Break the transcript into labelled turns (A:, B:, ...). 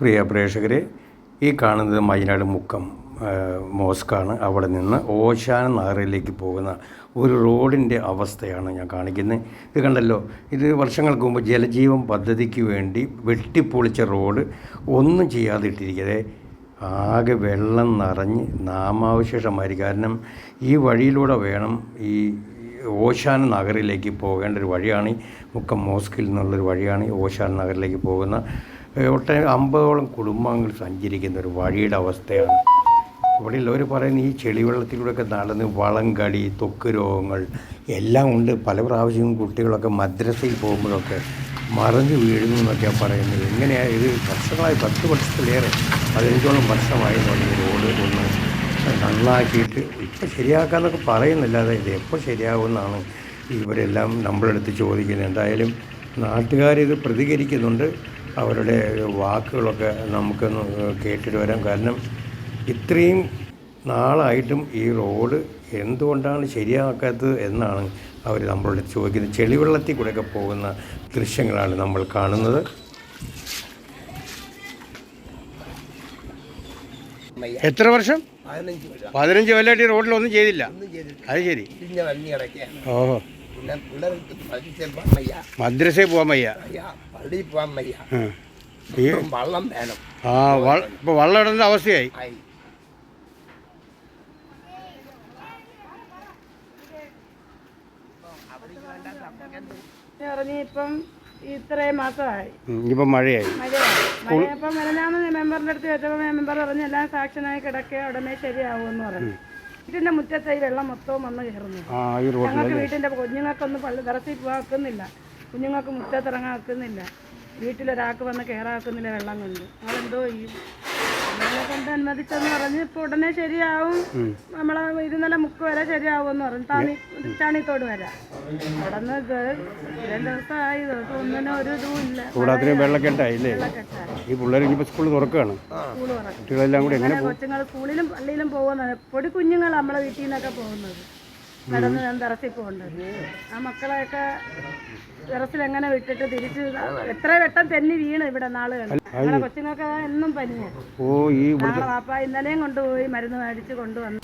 A: പ്രിയ പ്രേക്ഷകരെ ഈ കാണുന്നത് മൈനാട് മുക്കം മോസ്കാണ് അവിടെ നിന്ന് ഓശാന നഗറിലേക്ക് പോകുന്ന ഒരു റോഡിന്റെ അവസ്ഥയാണ് ഞാൻ കാണിക്കുന്നത്. ഇത് കണ്ടല്ലോ ഇത് വർഷങ്ങൾക്ക് മുമ്പ് ജലജീവൻ പദ്ധതിക്ക് വേണ്ടി വെട്ടിപ്പൊളിച്ച റോഡ് ഒന്നും ചെയ്യാതെ ഇട്ടിരിക്കതെ ആകെ വെള്ളം നിറഞ്ഞ് നാമാവശേഷമായി. കാരണം ഈ വഴിയിലൂടെ വേണം ഈ ഓശാന നഗറിലേക്ക് പോകേണ്ട ഒരു വഴിയാണ് മുക്കം മോസ്കിൽ നിന്നുള്ളൊരു വഴിയാണ് ഓശാന നഗറിലേക്ക് പോകുന്ന. ഏഹ്, ഒട്ടനവധി അമ്പതോളം കുടുംബങ്ങൾ സഞ്ചരിക്കുന്ന ഒരു വഴിയുടെ അവസ്ഥയാണ്. ഇവിടെ ഉള്ളവർ പറയുന്ന ഈ ചെളിവെള്ളത്തിലൂടെയൊക്കെ നടന്ന് വളംകടി തൊക്ക് രോഗങ്ങൾ എല്ലാം ഉണ്ട്. പല പ്രാവശ്യവും കുട്ടികളൊക്കെ മദ്രസയിൽ പോകുമ്പോഴൊക്കെ മറിഞ്ഞു വീഴുന്നു എന്നൊക്കെയാണ് പറയുന്നത്. എങ്ങനെയാണ് ഇത് വർഷങ്ങളായി പത്ത് വർഷത്തിലേറെ പതിനഞ്ചോളം വർഷമായി തുടങ്ങി റോഡ് ഒന്ന് നന്നാക്കിയിട്ട് ഇപ്പം ശരിയാക്കാമെന്നൊക്കെ പറയുന്നില്ലാതെ ഇത് എപ്പോൾ ശരിയാകുമെന്നാണ് ഇവരെല്ലാം നമ്മളെടുത്ത് ചോദിക്കുന്നത്. എന്തായാലും നാട്ടുകാരിത് പ്രതികരിക്കുന്നുണ്ട്. അവരുടെ വാക്കുകളൊക്കെ നമുക്കൊന്ന് കേട്ടിട്ട് വരാം. കാരണം ഇത്രയും നാളായിട്ടും ഈ റോഡ് എന്തുകൊണ്ടാണ് ശരിയാക്കാത്തത് എന്നാണ് അവർ നമ്മളോട് ചോദിക്കുന്നത്. ചെളിവെള്ളത്തിൽ കൂടെയൊക്കെ പോകുന്ന ദൃശ്യങ്ങളാണ് നമ്മൾ കാണുന്നത്. എത്ര വർഷം?
B: പതിനഞ്ച് കൊല്ലം.
A: പതിനഞ്ച് കൊല്ലമായിട്ട് ഈ റോഡിലൊന്നും ചെയ്തില്ല. അത് ശരി. ഓഹോ.
B: വയ്യ.
A: മദ്രസയിൽ പോകാൻ വയ്യ.
B: വയ്യ. പള്ളിയിൽ പോവാൻ വയ്യ.
A: ആ. ഈ
B: ഇപ്പം വള്ളം വേണം.
A: ആ വ ഇപ്പോൾ വെള്ളം ഇടുന്ന അവസ്ഥയായി.
B: ആയി.
C: ഇപ്പം ഇത്രയും മാസമായി.
A: ഉം, ഇനിയിപ്പം മഴയായി.
C: മഴയായി. മഴയപ്പം മെനഞ്ഞാന്ന് മെമ്പറിന്റെ അടുത്ത് വെച്ചപ്പോൾ മെമ്പർ പറഞ്ഞു എല്ലാം സാക്ഷനായി കിടക്കുക ഉടനെ ശരിയാവുമെന്ന് പറഞ്ഞു. വീട്ടിന്റെ മുറ്റത്തെ ഈ വെള്ളം മൊത്തവും വന്ന് കയറുന്നു.
A: ഈ
C: ഞങ്ങൾക്ക് വീട്ടിന്റെ കുഞ്ഞുങ്ങൾക്കൊന്നും പള്ളി തറസിൽ പോകാക്കുന്നില്ല. കുഞ്ഞുങ്ങൾക്ക് മുറ്റത്തിറങ്ങാക്കുന്നില്ല വീട്ടിലൊരാൾക്ക് വന്ന് കയറാക്കുന്നില്ല വെള്ളം കൊണ്ട്. അതെന്തോ ചെയ്യും? നമ്മളെ കൊണ്ട് അനുവദിച്ചെന്ന് പറഞ്ഞ് ഇപ്പൊ ഉടനെ ശരിയാവും. നമ്മളെ ഇരുന്നല മുക്ക് വരെ ശരിയാവുമെന്ന് പറഞ്ഞു. താണി ചാണിത്തോട് വരാം. അവിടെ നിന്ന് ഇത്രയും ദിവസമായി ദിവസം ഒന്നിനും ഒരു ഇതും ഇല്ല.
A: കൂടാത്തിന് വെള്ളക്കെട്ടായില്ലേ ഈ പിള്ളേർ ഇനിയിപ്പോൾ സ്കൂൾ തുറക്കുകയാണ് കുട്ടികളെല്ലാം കൂടി എങ്ങനെ
C: കൊച്ചുങ്ങൾ സ്കൂളിലും പള്ളിയിലും പോകുന്നത് പൊടി കുഞ്ഞുങ്ങൾ നമ്മളെ വീട്ടിൽ നിന്നൊക്കെ പോകുന്നത്. നടന്ന് തറസിൽ പോകണ്ട ആ മക്കളെയൊക്കെ ടെറസിൽ എങ്ങനെ വിട്ടിട്ട് തിരിച്ച് എത്ര വെട്ടം തെന്നി വീണ് ഇവിടെ നാൾ കണ്ടു. കൊച്ചുങ്ങൾക്ക് എന്നും പനിയാണ്
A: ഓ ഈ
C: നാളെ വാപ്പ ഇന്നലെയും കൊണ്ടുപോയി മരുന്ന് മേടിച്ച് കൊണ്ടുവന്നു.